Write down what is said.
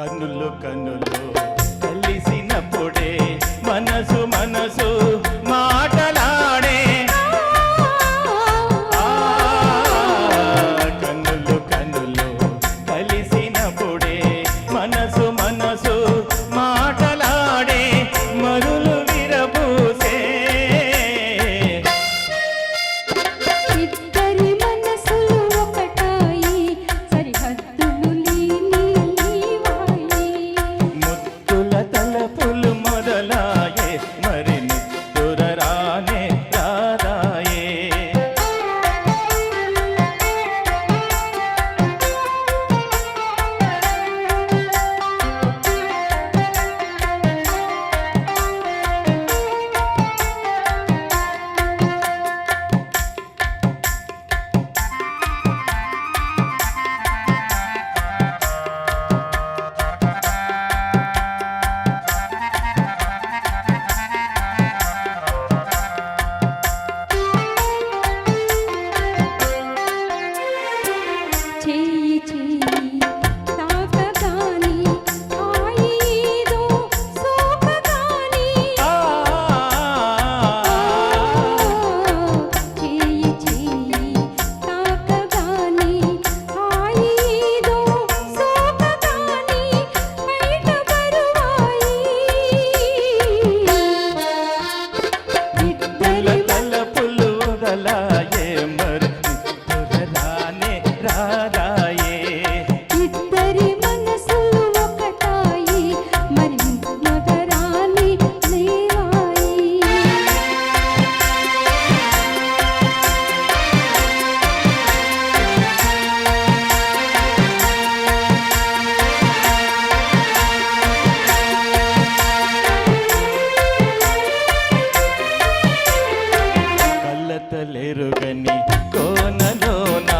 కన్నులు కన్నులు ఎరుగని కోనలోనా?